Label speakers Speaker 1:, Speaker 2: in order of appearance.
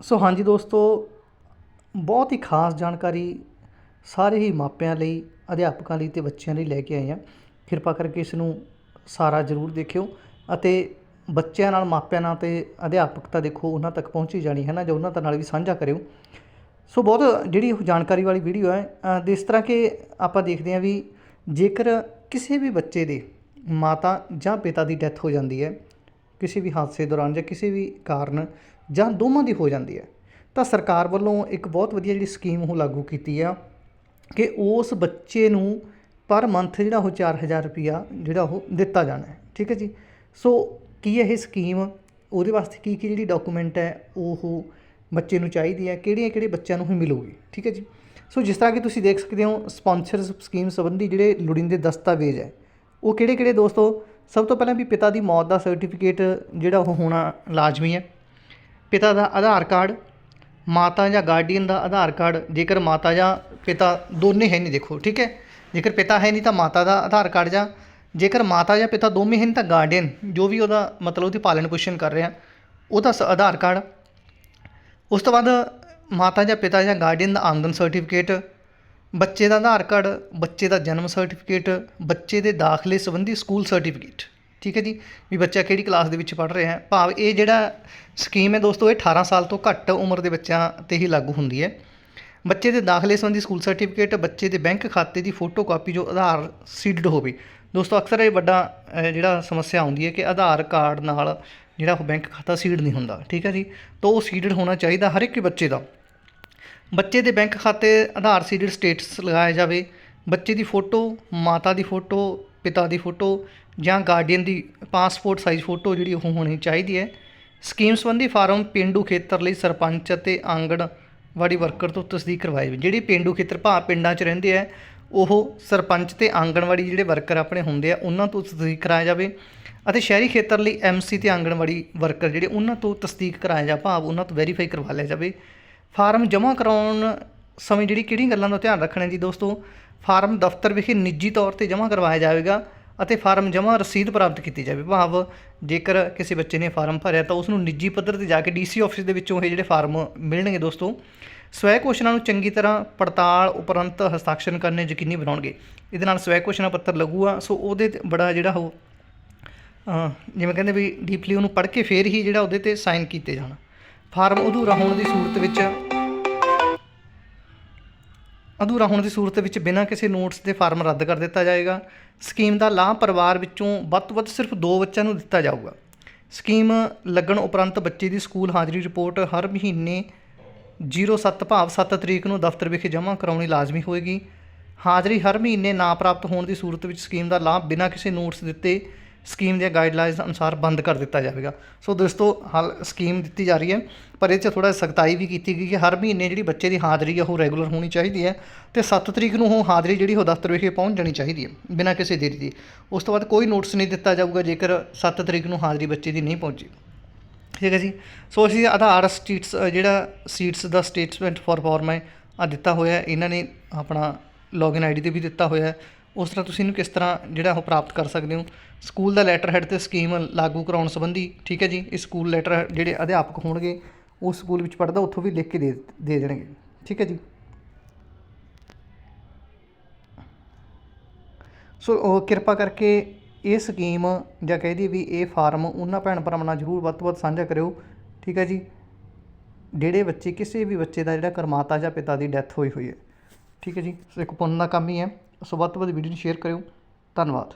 Speaker 1: ਸੋ ਹਾਂਜੀ ਦੋਸਤੋ ਬਹੁਤ ਹੀ ਖਾਸ ਜਾਣਕਾਰੀ ਸਾਰੇ ਹੀ ਮਾਪਿਆਂ ਲਈ ਅਧਿਆਪਕਾਂ ਲਈ ਤੇ ਬੱਚਿਆਂ ਲਈ ਲੈ ਕੇ ਆਏ ਹਾਂ। ਕਿਰਪਾ ਕਰਕੇ ਇਸ ਨੂੰ ਸਾਰਾ ਜ਼ਰੂਰ ਦੇਖਿਓ ਅਤੇ ਬੱਚਿਆਂ ਨਾਲ ਮਾਪਿਆਂ ਨਾਲ ਤੇ ਅਧਿਆਪਕ ਤਾਂ ਦੇਖੋ ਉਹਨਾਂ ਤੱਕ ਪਹੁੰਚੀ ਜਾਣੀ ਹੈ ਨਾ ਜੋ ਉਹਨਾਂ ਦੇ ਨਾਲ ਵੀ ਸਾਂਝਾ ਕਰਿਓ। ਸੋ ਬਹੁਤ ਜਿਹੜੀ ਉਹ ਜਾਣਕਾਰੀ ਵਾਲੀ ਵੀਡੀਓ ਹੈ ਅ, ਜਿਸ ਤਰ੍ਹਾਂ ਕਿ ਆਪਾਂ ਦੇਖਦੇ ਹਾਂ ਵੀ ਜੇਕਰ ਕਿਸੇ ਵੀ ਬੱਚੇ ਦੇ ਮਾਤਾ ਜਾਂ ਪਿਤਾ ਦੀ ਡੈਥ ਹੋ ਜਾਂਦੀ ਹੈ ਕਿਸੇ ਵੀ ਹਾਦਸੇ ਦੌਰਾਨ ਜਾਂ ਕਿਸੇ ਵੀ ਕਾਰਨ ਜਾਂ ਦੋਵਾਂ ਦੀ ਹੋ ਜਾਂਦੀ ਹੈ। ਤਾਂ ਸਰਕਾਰ ਵੱਲੋਂ ਇੱਕ ਬਹੁਤ ਵਧੀਆ ਜਿਹੜੀ ਸਕੀਮ ਉਹ ਲਾਗੂ ਕੀਤੀ ਆ ਕਿ ਉਸ ਬੱਚੇ ਨੂੰ ਪਰ ਮੰਥ ਜਿਹੜਾ ਉਹ 4000 ਰੁਪਿਆ ਜਿਹੜਾ ਉਹ ਦਿੱਤਾ ਜਾਣਾ ਹੈ। ਠੀਕ ਹੈ ਜੀ? ਸੋ ਕੀ ਇਹ ਸਕੀਮ ਉਹਦੇ ਵਾਸਤੇ ਕੀ ਕੀ ਜਿਹੜੀ ਡਾਕੂਮੈਂਟ ਹੈ ਉਹ ਬੱਚੇ ਨੂੰ ਚਾਹੀਦੀ ਹੈ, ਕਿਹੜੀਆਂ ਕਿਹੜੇ ਬੱਚਿਆਂ ਨੂੰ ਹੀ ਮਿਲੂਗੀ? ਠੀਕ ਹੈ ਜੀ? ਸੋ ਜਿਸ ਤਰ੍ਹਾਂ ਕਿ ਤੁਸੀਂ ਦੇਖ ਸਕਦੇ ਹੋ ਸਪਾਂਸਰ ਸਕੀਮ ਸੰਬੰਧੀ ਜਿਹੜੇ ਲੋੜੀਂਦੇ ਦਸਤਾਵੇਜ਼ ਹੈ, ਉਹ ਕਿਹੜੇ ਕਿਹੜੇ ਦੋਸਤੋ? ਸਭ ਤੋਂ ਪਹਿਲਾਂ ਵੀ ਪਿਤਾ ਦੀ ਮੌਤ ਦਾ ਸਰਟੀਫਿਕੇਟ ਜਿਹੜਾ ਉਹ ਹੋਣਾ ਲਾਜ਼ਮੀ ਹੈ। ਪਿਤਾ ਦਾ ਆਧਾਰ ਕਾਰਡ, ਮਾਤਾ ਜਾਂ ਗਾਰਡੀਅਨ ਦਾ ਆਧਾਰ ਕਾਰਡ, ਜੇਕਰ ਮਾਤਾ ਜਾਂ ਪਿਤਾ ਦੋਨੇ ਹੈ ਨਹੀਂ, ਦੇਖੋ, ਠੀਕ ਹੈ। ਜੇਕਰ ਪਿਤਾ ਹੈ ਨਹੀਂ ਤਾਂ ਮਾਤਾ ਦਾ ਆਧਾਰ ਕਾਰਡ ਜਾਂ ਜੇਕਰ ਮਾਤਾ ਜਾਂ ਪਿਤਾ ਦੋਵੇਂ ਹੈ ਨਹੀਂ ਤਾਂ ਗਾਰਡੀਅਨ ਜੋ ਵੀ ਉਹਦਾ ਮਤਲਬ ਉਹਦੀ ਪਾਲਣ ਪੋਸ਼ਣ ਕਰ ਰਿਹਾ, ਉਹਦਾ ਸ- ਆਧਾਰ ਕਾਰਡ। ਉਸ ਤੋਂ ਬਾਅਦ ਮਾਤਾ ਜਾਂ ਪਿਤਾ ਜਾਂ ਗਾਰਡੀਅਨ ਦਾ ਆਮਦਨ ਸਰਟੀਫਿਕੇਟ ਬੱਚੇ ਦਾ ਆਧਾਰ ਕਾਰਡ, ਬੱਚੇ ਦਾ ਜਨਮ ਸਰਟੀਫਿਕੇਟ ਬੱਚੇ ਦੇ ਦਾਖਲੇ ਸੰਬੰਧੀ ਸਕੂਲ ਸਰਟੀਫਿਕੇਟ ਠੀਕ ਹੈ ਜੀ? ਵੀ ਬੱਚਾ ਕਿਹੜੀ ਕਲਾਸ ਦੇ ਵਿੱਚ ਪੜ੍ਹ ਰਿਹਾ ਹੈ? ਭਾਵ ਇਹ ਜਿਹੜਾ ਸਕੀਮ ਹੈ ਦੋਸਤੋ, ਇਹ 18 ਸਾਲ ਤੋਂ ਘੱਟ ਉਮਰ ਦੇ ਬੱਚਿਆਂ ਤੇ ਹੀ ਲਾਗੂ ਹੁੰਦੀ ਹੈ। ਬੱਚੇ ਦੇ ਦਾਖਲੇ ਸੰਬੰਧੀ ਸਕੂਲ ਸਰਟੀਫਿਕੇਟ ਬੱਚੇ ਦੇ ਬੈਂਕ ਖਾਤੇ ਦੀ ਫੋਟੋ ਕਾਪੀ ਜੋ ਆਧਾਰ ਸੀਡਡ ਹੋਵੇ। ਦੋਸਤੋ, ਅਕਸਰ ਇਹ ਵੱਡਾ ਜਿਹੜਾ ਸਮੱਸਿਆ ਆਉਂਦੀ ਹੈ ਕਿ ਆਧਾਰ ਕਾਰਡ ਨਾਲ ਜਿਹੜਾ ਉਹ ਬੈਂਕ ਖਾਤਾ ਸੀਡ ਨਹੀਂ ਹੁੰਦਾ। ਠੀਕ ਹੈ ਜੀ? ਤਾਂ ਉਹ ਸੀਡਡ ਹੋਣਾ ਚਾਹੀਦਾ ਹਰ ਇੱਕ ਬੱਚੇ ਦਾ। ਬੱਚੇ ਦੇ ਬੈਂਕ ਖਾਤੇ ਆਧਾਰ ਸੀਡਡ ਸਟੇਟਸ ਲਗਾਇਆ ਜਾਵੇ। ਬੱਚੇ ਦੀ ਫੋਟੋ, ਮਾਤਾ ਦੀ ਫੋਟੋ, ਪਿਤਾ ਦੀ ਫੋਟੋ ਜਾਂ ਗਾਰਡੀਅਨ ਦੀ ਪਾਸਪੋਰਟ ਸਾਈਜ਼ ਫੋਟੋ ਜਿਹੜੀ ਉਹ ਹੋਣੀ ਚਾਹੀਦੀ ਹੈ। ਸਕੀਮ ਸੰਬੰਧੀ ਫਾਰਮ ਪਿੰਡੂ ਖੇਤਰ ਲਈ ਸਰਪੰਚ ਅਤੇ ਆਂਗਣਵਾੜੀ ਵਰਕਰ ਤੋਂ ਤਸਦੀਕ ਕਰਵਾਈ ਜਾਵੇ। ਜਿਹੜੀ ਪਿੰਡੂ ਖੇਤਰ ਭਾਵ ਪਿੰਡਾਂ 'ਚ ਰਹਿੰਦੇ ਆ, ਉਹ ਸਰਪੰਚ ਤੇ ਆਂਗਣਵਾੜੀ ਜਿਹੜੇ ਵਰਕਰ ਆਪਣੇ ਹੁੰਦੇ ਆ, ਉਹਨਾਂ ਤੋਂ ਤਸਦੀਕ ਕਰਾਇਆ ਜਾਵੇ ਅਤੇ ਸ਼ਹਿਰੀ ਖੇਤਰ ਲਈ ਐਮਸੀ ਤੇ ਆਂਗਣਵਾੜੀ ਵਰਕਰ ਜਿਹੜੇ ਉਹਨਾਂ ਤੋਂ ਤਸਦੀਕ ਕਰਾਇਆ ਜਾ ਭਾਵ ਉਹਨਾਂ ਤੋਂ ਵੈਰੀਫਾਈ ਕਰਵਾ ਲਿਆ ਜਾਵੇ। ਫਾਰਮ ਜਮ੍ਹਾਂ ਕਰਾਉਣ ਸਮੇਂ ਜਿਹੜੀ ਕਿਹੜੀਆਂ ਗੱਲਾਂ ਦਾ ਧਿਆਨ ਰੱਖਣਾ ਜੀ ਦੋਸਤੋ, ਫਾਰਮ ਦਫ਼ਤਰ ਵਿਖੇ ਨਿੱਜੀ ਤੌਰ ਤੇ ਜਮ੍ਹਾਂ ਕਰਵਾਇਆ ਜਾਵੇਗਾ ਅਤੇ ਫਾਰਮ ਜਮ੍ਹਾਂ ਰਸੀਦ ਪ੍ਰਾਪਤ ਕੀਤੀ ਜਾਵੇ। ਭਾਵ ਜੇਕਰ ਕਿਸੇ ਬੱਚੇ ਨੇ ਫਾਰਮ ਭਰਿਆ ਤਾਂ ਉਸ ਨੂੰ ਨਿੱਜੀ ਪੱਧਰ ਤੇ ਜਾ ਕੇ ਡੀਸੀ ਆਫਿਸ ਦੇ ਵਿੱਚੋਂ ਇਹ ਜਿਹੜੇ ਫਾਰਮ ਮਿਲਣਗੇ ਦੋਸਤੋ, ਸਵੈ ਘੋਸ਼ਣਾ ਨੂੰ ਚੰਗੀ ਤਰ੍ਹਾਂ ਪੜਤਾਲ ਉਪਰੰਤ ਹਸਤਾਖਰ ਕਰਨੇ ਯਕੀਨੀ ਬਣਾਉਣਗੇ। ਇਹਦੇ ਨਾਲ ਸਵੈ ਘੋਸ਼ਣਾ ਪੱਤਰ ਲੱਗੂਗਾ, ਸੋ ਉਹਦੇ ਤੇ ਬੜਾ ਜਿਹੜਾ ਉਹ ਜਿਵੇਂ ਕਹਿੰਦੇ ਵੀ ਡੀਪਲੀ ਉਹਨੂੰ ਪੜ੍ਹ ਕੇ ਫੇਰ ਹੀ ਜਿਹੜਾ ਉਹਦੇ ਤੇ ਸਾਈਨ ਕੀਤੇ ਜਾਣ। ਫਾਰਮ ਅਧੂਰਾ ਹੋਣ ਦੀ ਸੂਰਤ ਵਿੱਚ ਅਧੂਰਾ ਹੋਣ ਦੀ ਸੂਰਤ ਵਿੱਚ ਬਿਨਾਂ ਕਿਸੇ ਨੋਟਸ ਦੇ ਫਾਰਮ ਰੱਦ ਕਰ ਦਿੱਤਾ ਜਾਏਗਾ। ਸਕੀਮ ਦਾ ਲਾਭ ਪਰਿਵਾਰ ਵਿੱਚੋਂ ਵੱਧ ਤੋਂ ਵੱਧ ਸਿਰਫ ਦੋ ਬੱਚਿਆਂ ਨੂੰ ਦਿੱਤਾ ਜਾਊਗਾ। ਸਕੀਮ ਲੱਗਣ ਉਪਰੰਤ ਬੱਚੇ ਦੀ ਸਕੂਲ ਹਾਜ਼ਰੀ ਰਿਪੋਰਟ ਹਰ ਮਹੀਨੇ 07 ਭਾਵ 7 ਤਰੀਕ ਨੂੰ ਦਫ਼ਤਰ ਵਿਖੇ ਜਮ੍ਹਾਂ ਕਰਾਉਣੀ ਲਾਜ਼ਮੀ ਹੋਏਗੀ। ਹਾਜ਼ਰੀ ਹਰ ਮਹੀਨੇ ਨਾ ਪ੍ਰਾਪਤ ਹੋਣ ਦੀ ਸੂਰਤ ਵਿੱਚ ਸਕੀਮ ਦਾ ਲਾਭ ਬਿਨਾਂ ਕਿਸੇ ਨੋਟਸ ਦਿੱਤੇ ਸਕੀਮ ਦੀਆਂ ਗਾਈਡਲਾਈਨਸ ਅਨੁਸਾਰ ਬੰਦ ਕਰ ਦਿੱਤਾ ਜਾਵੇਗਾ। ਸੋ ਦੋਸਤੋ, ਹਾਲ ਸਕੀਮ ਦਿੱਤੀ ਜਾ ਰਹੀ ਹੈ, ਪਰ ਇਹ 'ਚ ਥੋੜਾ ਸਖਤਾਈ ਵੀ ਕੀਤੀ ਗਈ ਕਿ ਹਰ ਮਹੀਨੇ ਜਿਹੜੀ ਬੱਚੇ ਦੀ ਹਾਜ਼ਰੀ ਹੈ ਉਹ ਰੈਗੂਲਰ ਹੋਣੀ ਚਾਹੀਦੀ ਹੈ ਤੇ 7 ਤਰੀਕ ਨੂੰ ਉਹ ਹਾਜ਼ਰੀ ਜਿਹੜੀ, ਉਹ ਦਫ਼ਤਰ ਵਿਖੇ ਪਹੁੰਚ ਜਾਣੀ ਚਾਹੀਦੀ ਹੈ, ਬਿਨਾਂ ਕਿਸੇ ਦੇਰੀ ਦੀ। ਉਸ ਤੋਂ ਬਾਅਦ ਕੋਈ ਨੋਟਿਸ ਨਹੀਂ ਦਿੱਤਾ ਜਾਊਗਾ, ਜੇਕਰ 7 ਤਰੀਕ ਨੂੰ ਹਾਜ਼ਰੀ ਬੱਚੇ ਦੀ ਨਹੀਂ ਪਹੁੰਚੀ। ਠੀਕ ਹੈ ਜੀ? ਸੋ ਅਸੀਂ ਆਧਾਰ ਸਟੇਟਸ ਜਿਹੜਾ ਸੀਟਸ ਦਾ ਸਟੇਟਮੈਂਟ ਫॉर ਫਾਰਮ ਹੈ ਆ ਦਿੱਤਾ ਹੋਇਆ ਇਹਨਾਂ ਨੇ ਆਪਣਾ ਲੌਗਇਨ ਆਈਡੀ ਤੇ ਵੀ ਦਿੱਤਾ ਹੋਇਆ ਉਸ ਤਰ੍ਹਾਂ ਤੁਸੀਂ ਇਹਨੂੰ ਕਿਸ ਤਰ੍ਹਾਂ ਜਿਹੜਾ ਉਹ ਪ੍ਰਾਪਤ ਕਰ ਸਕਦੇ ਹੋ? ਸਕੂਲ ਦਾ ਲੈਟਰ ਹੈਡ ਤੇ ਸਕੀਮ ਲਾਗੂ ਕਰਾਉਣ ਸੰਬੰਧੀ, ਠੀਕ ਹੈ ਜੀ? ਇਹ ਸਕੂਲ ਲੈਟਰ ਜਿਹੜੇ ਅਧਿਆਪਕ ਹੋਣਗੇ ਉਸ ਸਕੂਲ ਵਿੱਚ ਪੜ੍ਹਦਾ, ਉੱਥੋਂ ਵੀ ਲਿਖ ਕੇ ਦੇ ਦੇ ਦੇਣਗੇ, ਠੀਕ ਹੈ ਜੀ? ਸੋ ਕਿਰਪਾ ਕਰਕੇ ਇਹ ਸਕੀਮ ਜਾਂ ਕਹਿ ਦਈਏ ਵੀ ਇਹ ਫਾਰਮ ਉਹਨਾਂ ਭੈਣ ਭਰਾਵਾਂ ਨਾਲ ਜ਼ਰੂਰ ਵੱਧ ਤੋਂ ਵੱਧ ਸਾਂਝਾ ਕਰਿਓ, ਠੀਕ ਹੈ ਜੀ? ਜਿਹੜੇ ਬੱਚੇ, ਕਿਸੇ ਵੀ ਬੱਚੇ ਦਾ ਜਿਹੜਾ ਕਰਮਾਤਾ ਜਾਂ ਪਿਤਾ ਦੀ ਡੈਥ ਹੋਈ ਹੋਈ ਹੈ, ਠੀਕ ਹੈ ਜੀ? ਸੋ ਇੱਕ ਪੁੰਨ ਦਾ ਕੰਮ ਹੀ ਹੈ। ਸੋ ਵੱਧ ਤੋਂ ਵੱਧ ਵੀਡੀਓ ਨੂੰ ਸ਼ੇਅਰ ਕਰਿਓ। ਧੰਨਵਾਦ।